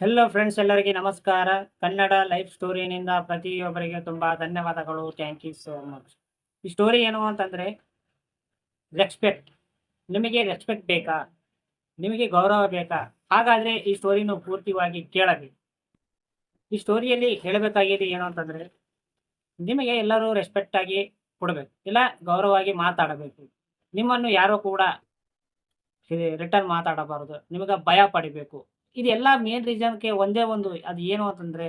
Hello friends ಎಲ್ಲರಿಗೆ ನಮಸ್ಕಾರ. Kannada life ಸ್ಟೋರಿನಿಂದ ಪ್ರತಿಯೊಬ್ಬರಿಗೆ ತುಂಬಾ ಧನ್ಯವಾದಗಳು. ಥ್ಯಾಂಕ್ ಯು ಸೋ ಮಚ್ ಈ ಸ್ಟೋರಿ ಏನು ಅಂತಂದ್ರೆ ರೆಸ್ಪೆಕ್ಟ್ ನಿಮಗೆ ರೆಸ್ಪೆಕ್ಟ್ ಬೇಕಾ? ನಿಮಗೆ ಗೌರವ ಬೇಕಾ? ಹಾಗಾದ್ರೆ ಈ ಸ್ಟೋರಿನು ಪೂರ್ತಿಯಾಗಿ ಕೇಳಬೇಕು. ಈ ಸ್ಟೋರಿಯಲ್ಲಿ ಹೇಳಬೇಕಾಗಿದೆ ಏನು ಅಂತಂದ್ರೆ, ನಿಮಗೆ ಎಲ್ಲರೂ ರೆಸ್ಪೆಕ್ಟ್ ಆಗಿ ಕೊಡಬೇಕು. ಇಲ್ಲ, ಗೌರವವಾಗಿ ಮಾತಾಡಬೇಕು. ನಿಮ್ಮನ್ನು ಯಾರು ಕೂಡ ರಿಟರ್ನ್ ಮಾತಾಡಬಾರದು. ನಿಮಗೆ ಭಯ ಪಡಿಬೇಕು. ಇದೆಲ್ಲ ಮೇನ್ ರೀಸನ್ಗೆ ಒಂದೇ ಒಂದು ಅದು ಏನು ಅಂತಂದ್ರೆ,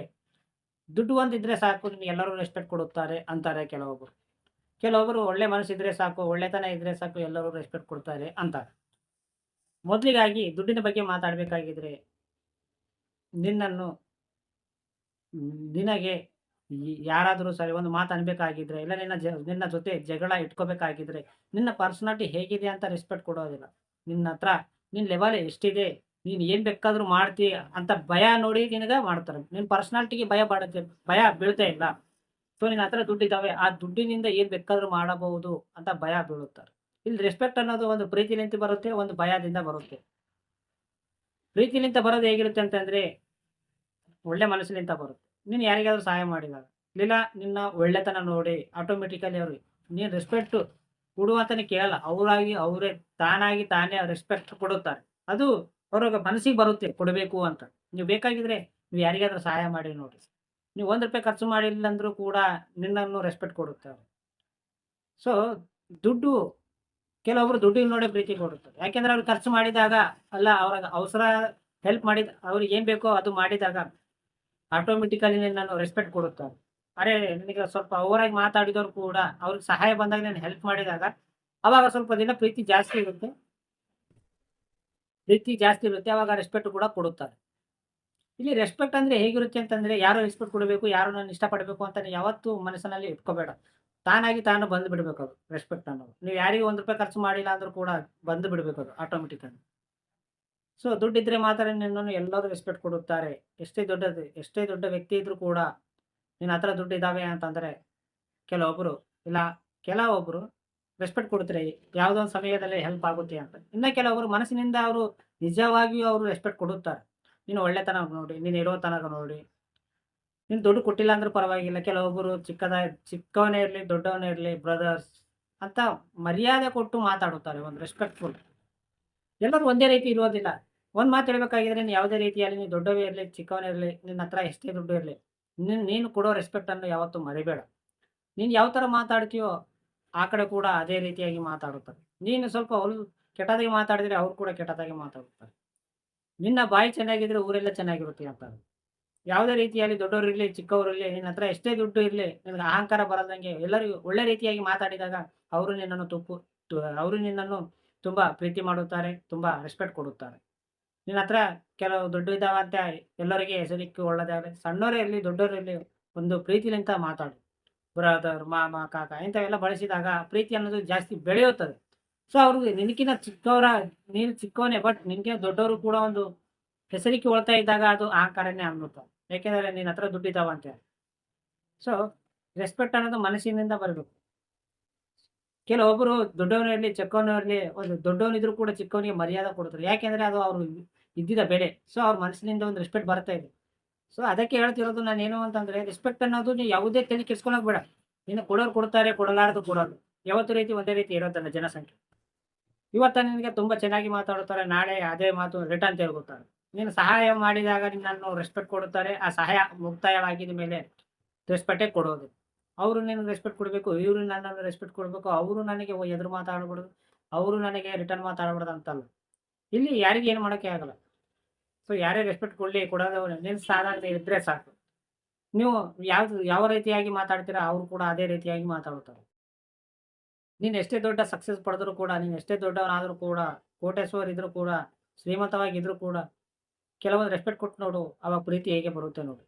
ದುಡ್ಡು ಒಂದಿದ್ರೆ ಸಾಕು, ನಿಮ್ಗೆ ಎಲ್ಲರೂ ರೆಸ್ಪೆಕ್ಟ್ ಕೊಡುತ್ತಾರೆ ಅಂತಾರೆ ಕೆಲವೊಬ್ಬರು ಕೆಲವೊಬ್ಬರು ಒಳ್ಳೆ ಮನಸ್ಸಿದ್ರೆ ಸಾಕು, ಒಳ್ಳೆತನ ಇದ್ರೆ ಸಾಕು, ಎಲ್ಲರೂ ರೆಸ್ಪೆಕ್ಟ್ ಕೊಡ್ತಾರೆ ಅಂತಾರೆ. ಮೊದಲಿಗಾಗಿ ದುಡ್ಡಿನ ಬಗ್ಗೆ ಮಾತಾಡಬೇಕಾಗಿದ್ರೆ, ನಿನ್ನನ್ನು, ನಿನಗೆ ಯಾರಾದರೂ ಸರಿ ಒಂದು ಮಾತು ಅನ್ಬೇಕಾಗಿದ್ರೆ, ಇಲ್ಲ ನಿನ್ನ ನಿನ್ನ ಜೊತೆ ಜಗಳ ಇಟ್ಕೋಬೇಕಾಗಿದ್ರೆ, ನಿನ್ನ ಪರ್ಸನಾಲಿಟಿ ಹೇಗಿದೆ ಅಂತ ರೆಸ್ಪೆಕ್ಟ್ ಕೊಡೋದಿಲ್ಲ. ನಿನ್ನ ಹತ್ರ ನಿನ್ನ ಲೆವೆಲ್ ಎಷ್ಟಿದೆ ನೀನು ಏನ್ ಬೇಕಾದರೂ ಮಾಡ್ತಿ ಅಂತ ಭಯ ನೋಡಿ ನಿನಗೆ ಮಾಡ್ತಾರೆ. ನಿನ್ನ ಪರ್ಸನಾಲಿಟಿಗೆ ಭಯ ಬಾಡುತ್ತೆ, ಭಯ ಬೀಳ್ತಾ ಇಲ್ಲ. ಸೊ ನಿನ್ ಹತ್ರ ದುಡ್ಡಿದ್ದಾವೆ ಆ ದುಡ್ಡಿನಿಂದ ಏನ್ ಬೇಕಾದರೂ ಮಾಡಬಹುದು ಅಂತ ಭಯ ಬೀಳುತ್ತಾರೆ. ಇಲ್ಲಿ ರೆಸ್ಪೆಕ್ಟ್ ಅನ್ನೋದು ಒಂದು ಪ್ರೀತಿಲಿಂದ ಬರುತ್ತೆ, ಒಂದು ಭಯದಿಂದ ಬರುತ್ತೆ. ಪ್ರೀತಿಲಿಂದ ಬರೋದು ಹೇಗಿರುತ್ತೆ ಅಂತಂದ್ರೆ ಒಳ್ಳೆ ಮನಸ್ಸಿನಿಂದ ಬರುತ್ತೆ. ನೀನು ಯಾರಿಗಾದ್ರೂ ಸಹಾಯ ಮಾಡಿದಾಗ, ಇಲ್ಲ, ನಿನ್ನ ಒಳ್ಳೆತನ ನೋಡಿ ಆಟೋಮೆಟಿಕಲಿ ಅವ್ರಿಗೆ. ನೀನು ರೆಸ್ಪೆಕ್ಟ್ ಕೊಡುವಂತಾನೆ ಕೇಳಲ್ಲ, ಅವರಾಗಿ, ಅವರೇ ತಾನಾಗಿ ತಾನೇ ರೆಸ್ಪೆಕ್ಟ್ ಕೊಡುತ್ತಾರೆ. ಅದು ಅವ್ರಿಗೆ ಮನಸ್ಸಿಗೆ ಬರುತ್ತೆ, ಕೊಡಬೇಕು ಅಂತ. ನೀವು ಬೇಕಾಗಿದ್ರೆ ನೀವು ಯಾರಿಗಾದ್ರೂ ಸಹಾಯ ಮಾಡಿ ನೋಡಿ. ನೀವು ಒಂದು ರೂಪಾಯಿ ಖರ್ಚು ಮಾಡಿಲ್ಲ ಅಂದ್ರೂ ಕೂಡ ನಿನ್ನನ್ನು ರೆಸ್ಪೆಕ್ಟ್ ಕೊಡುತ್ತೆ ಅವರು. ಸೊ ದುಡ್ಡು, ಕೆಲವೊಬ್ರು ದುಡ್ಡಿಗೆ ನೋಡೇ ಪ್ರೀತಿ ಕೊಡುತ್ತಾರೆ. ಯಾಕೆಂದ್ರೆ ಅವ್ರು ಖರ್ಚು ಮಾಡಿದಾಗ ಅಲ್ಲ ಅವ್ರ ಅವಸರ ಹೆಲ್ಪ್ ಮಾಡಿದ, ಅವ್ರಿಗೆ ಏನು ಬೇಕೋ ಅದು ಮಾಡಿದಾಗ ಆಟೋಮೆಟಿಕಲಿ ನಿನ್ನನ್ನು ರೆಸ್ಪೆಕ್ಟ್ ಕೊಡುತ್ತಾರೆ ಅರೆ, ನಿನಗೆ ಸ್ವಲ್ಪ ಓವರಾಗಿ ಮಾತಾಡಿದವರು ಕೂಡ ಅವ್ರಿಗೆ ಸಹಾಯ ಬಂದಾಗ ನಾನು ಹೆಲ್ಪ್ ಮಾಡಿದಾಗ ಅವಾಗ ಸ್ವಲ್ಪ ದಿನ ಪ್ರೀತಿ ಜಾಸ್ತಿ ಇರುತ್ತೆ. ಪ್ರೀತಿ ಜಾಸ್ತಿ ಇರುತ್ತೆ, ಅವಾಗ ರೆಸ್ಪೆಕ್ಟ್ ಕೂಡ ಕೊಡುತ್ತಾರೆ. ಇಲ್ಲಿ ರೆಸ್ಪೆಕ್ಟ್ ಅಂದ್ರೆ ಹೇಗಿರುತ್ತೆ ಅಂತಂದ್ರೆ, ಯಾರು ರೆಸ್ಪೆಕ್ಟ್ ಕೊಡಬೇಕು, ಯಾರು ನಾನು ಇಷ್ಟಪಡಬೇಕು ಅಂತ ಯಾವತ್ತೂ ಮನಸ್ಸಿನಲ್ಲಿ ಇಟ್ಕೋಬೇಡ. ತಾನಾಗಿ ತಾನು ಬಂದು ಬಿಡಬೇಕು ಅದು ರೆಸ್ಪೆಕ್ಟ್ ಅನ್ನೋದು. ನೀವು ಯಾರಿಗೆ ಒಂದು ರೂಪಾಯಿ ಖರ್ಚು ಮಾಡಿಲ್ಲ ಅಂದ್ರೂ ಕೂಡ ಬಂದು ಬಿಡಬೇಕು ಅದು ಆಟೋಮೆಟಿಕಲಿ ಸೊ ದುಡ್ಡಿದ್ರೆ ಮಾತ್ರ ನಿನ್ನನ್ನು ಎಲ್ಲರೂ ರೆಸ್ಪೆಕ್ಟ್ ಕೊಡುತ್ತಾರೆ. ಎಷ್ಟೇ ದೊಡ್ಡದು, ಎಷ್ಟೇ ದೊಡ್ಡ ವ್ಯಕ್ತಿ ಇದ್ದರೂ ಕೂಡ ನಿನ್ನ ಹತ್ರ ದುಡ್ಡು ಇದ್ದಾವೆ ಅಂತಂದರೆ ಕೆಲವೊಬ್ಬರು ಇಲ್ಲ ಕೆಲವೊಬ್ಬರು ರೆಸ್ಪೆಕ್ಟ್ ಕೊಡ್ತಾರೆ ಯಾವುದೋ ಒಂದು ಸಮಯದಲ್ಲಿ ಹೆಲ್ಪ್ ಆಗುತ್ತೆ ಅಂತ. ಇನ್ನು ಕೆಲವರು ಮನಸ್ಸಿನಿಂದ ಅವರು ನಿಜವಾಗಿಯೂ ಅವರು ರೆಸ್ಪೆಕ್ಟ್ ಕೊಡುತ್ತಾರೆ. ನೀನು ಒಳ್ಳೆತನ ನೋಡಿ, ನೀನು ಇರೋ ತನಕ ನೋಡಿ. ನೀನು ದುಡ್ಡು ಕೊಟ್ಟಿಲ್ಲ ಅಂದ್ರೆ ಪರವಾಗಿಲ್ಲ. ಕೆಲವೊಬ್ಬರು ಚಿಕ್ಕದ, ಚಿಕ್ಕವನೇ ಇರಲಿ, ದೊಡ್ಡವನೇ ಇರಲಿ ಬ್ರದರ್ಸ್ ಅಂತ ಮರ್ಯಾದೆ ಕೊಟ್ಟು ಮಾತಾಡುತ್ತಾರೆ. ಒಂದು ರೆಸ್ಪೆಕ್ಟ್ಫುಲ್ ಎಲ್ಲರೂ ಒಂದೇ ರೀತಿ ಇರೋದಿಲ್ಲ. ಒಂದು ಮಾತು ಹೇಳಬೇಕಾಗಿದ್ರೆ ನೀನು ಯಾವುದೇ ರೀತಿಯಲ್ಲಿ, ನೀನು ದೊಡ್ಡವೇ ಇರಲಿ, ಚಿಕ್ಕವನೇ ಇರಲಿ, ನಿನ್ನ ಹತ್ರ ಎಷ್ಟೇ ದುಡ್ಡು ಇರಲಿ, ನೀನು ನೀನು ಕೊಡೋ ರೆಸ್ಪೆಕ್ಟನ್ನು ಯಾವತ್ತೂ ಮರಿಬೇಡ. ನೀನು ಯಾವ ಥರ ಮಾತಾಡ್ತೀಯೋ ಆ ಕಡೆ ಕೂಡ ಅದೇ ರೀತಿಯಾಗಿ ಮಾತಾಡುತ್ತಾರೆ. ನೀನು ಸ್ವಲ್ಪ ಅವರು ಕೆಟ್ಟದಾಗಿ ಮಾತಾಡಿದ್ರೆ ಅವ್ರು ಕೂಡ ಕೆಟ್ಟದಾಗಿ ಮಾತಾಡುತ್ತಾರೆ. ನಿನ್ನ ಬಾಯಿ ಚೆನ್ನಾಗಿದ್ರೆ ಊರೆಲ್ಲ ಚೆನ್ನಾಗಿರುತ್ತೆ ಅಂತಾರೆ ಯಾವುದೇ ರೀತಿಯಲ್ಲಿ ದೊಡ್ಡವರು ಇರಲಿ, ಚಿಕ್ಕವರು ಇರಲಿ, ನಿನ್ನ ಹತ್ರ ಎಷ್ಟೇ ದುಡ್ಡು ಇರಲಿ, ನಿನಗೆ ಅಹಂಕಾರ ಬರದಂಗೆ ಎಲ್ಲರಿಗೂ ಒಳ್ಳೆ ರೀತಿಯಾಗಿ ಮಾತಾಡಿದಾಗ ಅವರು ನಿನ್ನನ್ನು ತುಪ್ಪು ಅವರು ನಿನ್ನನ್ನು ತುಂಬ ಪ್ರೀತಿ ಮಾಡುತ್ತಾರೆ, ತುಂಬ ರೆಸ್ಪೆಕ್ಟ್ ಕೊಡುತ್ತಾರೆ. ನಿನ್ನ ಹತ್ರ ಕೆಲವು ದೊಡ್ಡ ಇದ್ದಾವಂತೆ, ಎಲ್ಲರಿಗೆ ಹೆಸರಿಕ್ಕೆ ಒಳ್ಳೆದಾಗಲಿ ಸಣ್ಣವರೇ ಇರಲಿ ದೊಡ್ಡವರು ಇರಲಿ, ಒಂದು ಪ್ರೀತಿಲಿಂತ ಮಾತಾಡು. ಬ್ರದರ್ ಮಾಮ, ಕಾಕ ಇಂಥವೆಲ್ಲ ಬಳಸಿದಾಗ ಪ್ರೀತಿ ಅನ್ನೋದು ಜಾಸ್ತಿ ಬೆಳೆಯುತ್ತದೆ. ಸೊ ಅವ್ರಿಗೆ ನಿನಕಿನ ಚಿಕ್ಕವರ, ನೀನು ಚಿಕ್ಕವನೇ ಬಟ್ ನಿನಗೆ ದೊಡ್ಡವರು ಕೂಡ ಒಂದು ಹೆಸರಿಕೆ ಒಳ್ತಾ ಇದ್ದಾಗ ಅದು ಆ ಕಾರಣನೇ ಅನ್ನುತ್ತೆ ಯಾಕೆಂದರೆ ನಿನ್ನ ಹತ್ರ ದುಡ್ಡಿದ್ದಾವ ಅಂತ ಸೊ ರೆಸ್ಪೆಕ್ಟ್ ಅನ್ನೋದು ಮನಸ್ಸಿನಿಂದ ಬರಬೇಕು. ಕೆಲವೊಬ್ಬರು ದೊಡ್ಡವನು ಇರಲಿ, ಚಿಕ್ಕವನು ಇರಲಿ, ಒಂದು ದೊಡ್ಡವನಿದ್ರು ಕೂಡ ಚಿಕ್ಕವನಿಗೆ ಮರ್ಯಾದೆ ಕೊಡ್ತಾರೆ ಯಾಕೆಂದರೆ ಅದು ಅವರು ಇದ್ದಿದ್ದ ಬೆಳೆ ಸೊ ಅವ್ರ ಮನಸ್ಸಿನಿಂದ ಒಂದು ರೆಸ್ಪೆಕ್ಟ್ ಬರ್ತಾ ಇದೆ. ಸೊ ಅದಕ್ಕೆ ಹೇಳ್ತಿರೋದು ನಾನು ಏನು ಅಂತಂದ್ರೆ ರೆಸ್ಪೆಕ್ಟ್ ಅನ್ನೋದು ನೀವು ಯಾವುದೇ ತಲೆ ಕೆಡ್ಸ್ಕೊಳಕ್ ಬೇಡ. ಇನ್ನು ಕೊಡೋರು ಕೊಡ್ತಾರೆ, ಕೊಡಲಾರದು ಕೊಡೋರು ಯಾವತ್ತು ರೀತಿ ಒಂದೇ ರೀತಿ ಇರೋದನ್ನ ಜನಸಂಖ್ಯೆ. ಇವತ್ತ ನಿನಗೆ ತುಂಬಾ ಚೆನ್ನಾಗಿ ಮಾತಾಡುತ್ತಾರೆ ನಾಳೆ ಅದೇ ಮಾತು ರಿಟರ್ನ್ ತಿರುಗುತ್ತಾರೆ. ನೀನು ಸಹಾಯ ಮಾಡಿದಾಗ ನಿನ್ನನ್ನು ರೆಸ್ಪೆಕ್ಟ್ ಕೊಡುತ್ತಾರೆ, ಆ ಸಹಾಯ ಮುಕ್ತಾಯವಾಗಿದ ಮೇಲೆ ರೆಸ್ಪೆಕ್ಟೇ ಕೊಡೋದು. ಅವರು ನಿನಗೆ ರೆಸ್ಪೆಕ್ಟ್ ಕೊಡಬೇಕು, ಇವರು ನನ್ನನ್ನು ರೆಸ್ಪೆಕ್ಟ್ ಕೊಡಬೇಕು, ಅವರು ನನಗೆ ಎದುರು ಮಾತಾಡಬಾರ್ದು, ಅವರು ನನಗೆ ರಿಟರ್ನ್ ಮಾತಾಡಬಾರ್ದು ಅಂತಲ್ಲ. ಇಲ್ಲಿ ಯಾರಿಗೇನು ಮಾಡೋಕ್ಕೆ ಆಗಲ್ಲ. ಸೊ ಯಾರೇ ರೆಸ್ಪೆಕ್ಟ್ ಕೊಡಲಿ ಕೊಡೋದು ನಿನ್ನ ಸ್ಥಾನ ಇದ್ರೆ ಸಾಕು. ನೀವು ಯಾವ್ದು, ಯಾವ ರೀತಿಯಾಗಿ ಮಾತಾಡ್ತೀರಾ, ಅವರು ಕೂಡ ಅದೇ ರೀತಿಯಾಗಿ ಮಾತಾಡುತ್ತಾರೆ ನೀನು ಎಷ್ಟೇ ದೊಡ್ಡ ಸಕ್ಸಸ್ ಪಡೆದ್ರು ಕೂಡ, ನೀನು ಎಷ್ಟೇ ದೊಡ್ಡವನಾದರೂ ಕೂಡ ಕೋಟೇಶ್ವರ್ ಇದ್ರೂ ಕೂಡ, ಶ್ರೀಮಂತವಾಗಿದ್ರು ಕೂಡ, ಕೆಲವೊಂದು ರೆಸ್ಪೆಕ್ಟ್ ಕೊಟ್ಟು ನೋಡು, ಅವಾಗ ಪ್ರೀತಿ ಹೇಗೆ ಬರುತ್ತೆ ನೋಡು.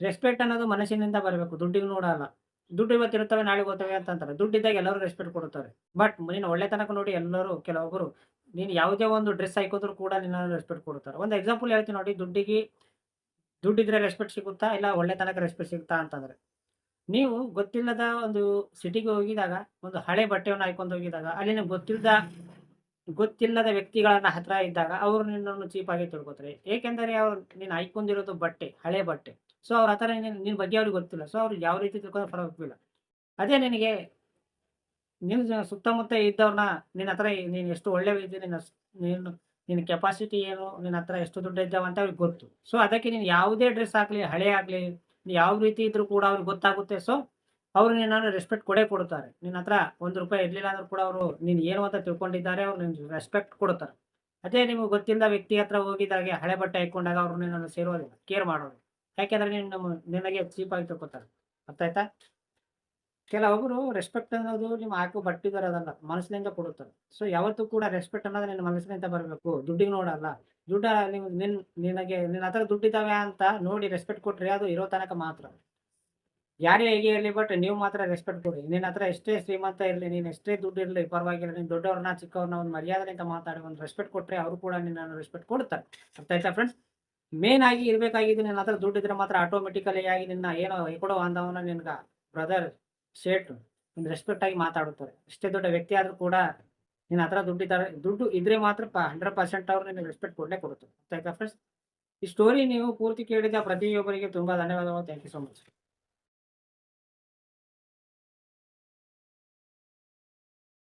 ರೆಸ್ಪೆಕ್ಟ್ ಅನ್ನೋದು ಮನಸ್ಸಿನಿಂದ ಬರಬೇಕು, ದುಡ್ಡಿಗೆ ನೋಡಲ್ಲ. ದುಡ್ಡು ಇವತ್ತಿರುತ್ತವೆ ನಾಳೆ ಗೊತ್ತವೆ ಅಂತಂತಾರೆ. ದುಡ್ಡಿದ್ದಾಗ ಎಲ್ಲರೂ ರೆಸ್ಪೆಕ್ಟ್ ಕೊಡುತ್ತಾರೆ. ಬಟ್ ನೀನು ಒಳ್ಳೆ ತನಕ ನೋಡಿ ಎಲ್ಲರೂ ಕೆಲವೊಬ್ಬರು ನೀನು ಯಾವುದೇ ಒಂದು ಡ್ರೆಸ್ ಹಾಕಿದ್ರು ಕೂಡ ನಿನ್ನ ರೆಸ್ಪೆಕ್ಟ್ ಕೊಡ್ತಾರೆ ಒಂದು ಎಕ್ಸಾಂಪಲ್ ಹೇಳ್ತೀನಿ ನೋಡಿ, ದುಡ್ಡಿಗೆ, ದುಡ್ಡಿದ್ರೆ ರೆಸ್ಪೆಕ್ಟ್ ಸಿಗುತ್ತಾ, ಇಲ್ಲ ಒಳ್ಳೆ ರೆಸ್ಪೆಕ್ಟ್ ಸಿಗುತ್ತಾ ಅಂತಂದರೆ. ನೀವು ಗೊತ್ತಿಲ್ಲದ ಒಂದು ಸಿಟಿಗೆ ಹೋಗಿದಾಗ, ಒಂದು ಹಳೆ ಬಟ್ಟೆಯನ್ನು ಹಾಕೊಂಡು ಹೋಗಿದಾಗ, ಅಲ್ಲಿ ನಿಮ್ಗೆ ಗೊತ್ತಿಲ್ಲದ ಗೊತ್ತಿಲ್ಲದ ವ್ಯಕ್ತಿಗಳನ್ನ ಹತ್ರ ಇದ್ದಾಗ ಅವರು ನಿನ್ನನ್ನು ಚೀಪಾಗಿ ತಿಳ್ಕೊತಾರೆ. ಏಕೆಂದರೆ ಅವ್ರು, ನೀನು ಹಾಕೊಂಡಿರೋದು ಬಟ್ಟೆ, ಹಳೆ ಬಟ್ಟೆ. ಸೊ ಅವ್ರ ಹತ್ರ ನೀನು ನಿನ್ನ ಬಗ್ಗೆ ಅವ್ರಿಗೆ ಗೊತ್ತಿಲ್ಲ. ಸೊ ಅವ್ರು ಯಾವ ರೀತಿ ತಿಳ್ಕೊಂಡ್ರೆ ಪರವಾಗಿಲ್ಲ. ಅದೇ ನಿನಗೆ ನಿನ್ನ ಸುತ್ತಮುತ್ತ ಇದ್ದವ್ರನ್ನ ನಿನ್ನ ಹತ್ರ ನೀನು ಎಷ್ಟು ಒಳ್ಳೆ ಇದ್ದಿ, ನಿನ್ನ ನೀನು, ನಿನ್ನ ಕೆಪಾಸಿಟಿ ಏನು, ನಿನ್ನ ಹತ್ರ ಎಷ್ಟು ದುಡ್ಡು ಇದ್ದಾವೆ ಅಂತ ಅವ್ರಿಗೆ ಗೊತ್ತು. ಸೊ ಅದಕ್ಕೆ ನೀನು ಯಾವುದೇ ಡ್ರೆಸ್ ಆಗಲಿ, ಹಳೆ ಆಗಲಿ, ಯಾವ ರೀತಿ ಇದ್ರೂ ಕೂಡ ಅವ್ರಿಗೆ ಗೊತ್ತಾಗುತ್ತೆ. ಸೊ ಅವರು ನಿನ್ನನ್ನು ರೆಸ್ಪೆಕ್ಟ್ ಕೊಡೇ ಕೊಡ್ತಾರೆ ನಿನ್ನ ಹತ್ರ ಒಂದು ರೂಪಾಯಿ ಇರಲಿಲ್ಲ ಅಂದ್ರೂ ಕೂಡ ಅವರು ನೀನು ಏನು ಅಂತ ತಿಳ್ಕೊಂಡಿದ್ದಾರೆ, ಅವ್ರು ನಿನ್ನ ರೆಸ್ಪೆಕ್ಟ್ ಕೊಡ್ತಾರೆ ಅದೇ ನಿಮಗೆ ಗೊತ್ತಿಲ್ಲದ ವ್ಯಕ್ತಿ ಹತ್ರ ಹೋಗಿದ್ದಾಗೆ ಹಳೆ ಬಟ್ಟೆ ಹಾಕೊಂಡಾಗ ಅವರು ನಿನ್ನನ್ನು ಸೇರೋದಿಲ್ಲ ಕೇರ್ ಮಾಡೋದು ಯಾಕೆಂದ್ರೆ ನೀನು ನಿನಗೆ ಚೀಪಾಗಿ ತಿಳ್ಕೊತಾರೆ. ಅರ್ಥ ಆಯ್ತಾ ಕೆಲವೊಬ್ಬರು ರೆಸ್ಪೆಕ್ಟ್ ಅನ್ನೋದು ನಿಮ್ಮ ಹಾಕೋ ಬಟ್ಟಿದಾರ ಅದನ್ನ ಮನಸ್ಸಿನಿಂದ ಕೊಡುತ್ತಾರೆ. ಸೊ ಯಾವತ್ತೂ ಕೂಡ ರೆಸ್ಪೆಕ್ಟ್ ಅನ್ನೋದು ನಿನ್ನ ಮನಸ್ಸಿನಿಂದ ಬರಬೇಕು. ದುಡ್ಡಿಗೆ ನೋಡಲ್ಲ. ದುಡ್ಡ ನಿಮ್ ನಿನ್, ನಿನಗೆ, ನಿನ್ನ ಹತ್ರ ದುಡ್ಡಿದ್ದಾವೆ ಅಂತ ನೋಡಿ ರೆಸ್ಪೆಕ್ಟ್ ಕೊಟ್ರೆ ಅದು ಇರೋ ತನಕ ಮಾತ್ರ. ಯಾರೇ ಹೇಗೆ ಇರಲಿ ಬಟ್ ನೀವು ಮಾತ್ರ ರೆಸ್ಪೆಕ್ಟ್ ಕೊಡಿ. ನಿನ್ನ ಹತ್ರ ಎಷ್ಟೇ ಶ್ರೀಮಂತ ಇರಲಿ, ನೀನು ಎಷ್ಟೇ ದುಡ್ಡು ಇರಲಿ, ಪರವಾಗಿಲ್ಲ, ನೀನು ದೊಡ್ಡವ್ರನ್ನ, ಚಿಕ್ಕವ್ರನ್ನ ಒಂದು ಮರ್ಯಾದೆಯಿಂದ ಮಾತಾಡಿ ಒಂದು ರೆಸ್ಪೆಕ್ಟ್ ಕೊಟ್ಟರೆ ಅವರು ಕೂಡ ನಿನ್ನನ್ನು ರೆಸ್ಪೆಕ್ಟ್ ಕೊಡ್ತಾರೆ ಅರ್ಥ ಆಯ್ತಾ ಫ್ರೆಂಡ್ಸ್ ಮೇನ್ ಆಗಿ ಇರಬೇಕಾಗಿದ್ದು ನಿನ್ನ ಹತ್ರ ದುಡ್ಡಿದ್ರೆ ಮಾತ್ರ ಆಟೋಮೆಟಿಕಲಿ ಆಗಿ ನಿನ್ನ ಏನೋ ಕೊಡೋ ಅಂದವನ್ನ ನಿನ್ಗ ಬ್ರದರ್ ಶೇಟ್ ಒಂದು ರೆಸ್ಪೆಕ್ಟ್ ಆಗಿ ಮಾತಾಡುತ್ತಾರೆ. ಎಷ್ಟೇ ದೊಡ್ಡ ವ್ಯಕ್ತಿ ಆದರೂ ಕೂಡ ನಿನ್ನ ಹತ್ರ ದುಡ್ಡು ಇದ್ದಾರೆ, ದುಡ್ಡು ಇದ್ರೆ ಮಾತ್ರ ಹಂಡ್ರೆಡ್ ಪರ್ಸೆಂಟ್ ಅವ್ರು ನಿಮಗೆ ರೆಸ್ಪೆಕ್ಟ್ ಕೊಡಲೇ ಕೊಡುತ್ತೆ ಫ್ರೆಂಡ್ಸ್ ಈ ಸ್ಟೋರಿ ನೀವು ಪೂರ್ತಿ ಕೇಳಿದ ಪ್ರತಿಯೊಬ್ಬರಿಗೆ ತುಂಬ ಧನ್ಯವಾದಗಳು. Thank you so much